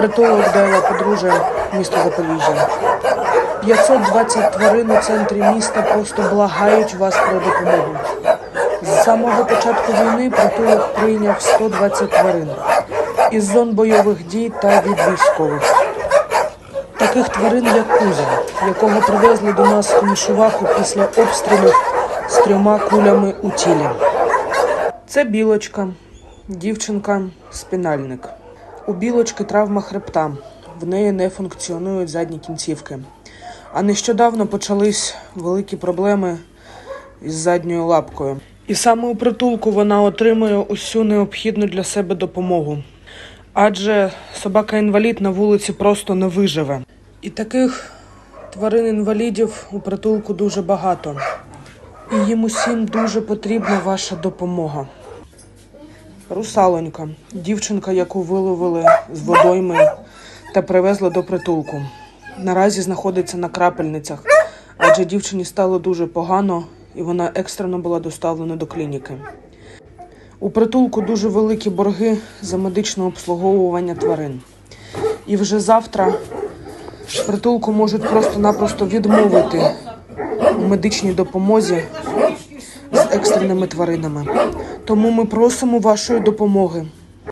Притулок Дайла Подружжя, місто Запоріжжя. 520 тварин у центрі міста просто благають вас про допомогу. З самого початку війни притулок прийняв 120 тварин із зон бойових дій та від військових. Таких тварин, як Кузя, якого привезли до нас у Мішуваху після обстрілів з трьома кулями у тілі. Це білочка, дівчинка, спінальник. У білочки травма хребта. В неї не функціонують задні кінцівки. А нещодавно почались великі проблеми із задньою лапкою. І саме у притулку вона отримує усю необхідну для себе допомогу. Адже собака-інвалід на вулиці просто не виживе. І таких тварин-інвалідів у притулку дуже багато. І їм усім дуже потрібна ваша допомога. Русалонька, дівчинка, яку виловили з водойми та привезли до притулку. Наразі знаходиться на крапельницях, адже дівчині стало дуже погано, і вона екстрено була доставлена до клініки. У притулку дуже великі борги за медичне обслуговування тварин. І вже завтра притулку можуть просто-напросто відмовити у медичній допомозі екстреними тваринами. Тому ми просимо вашої допомоги.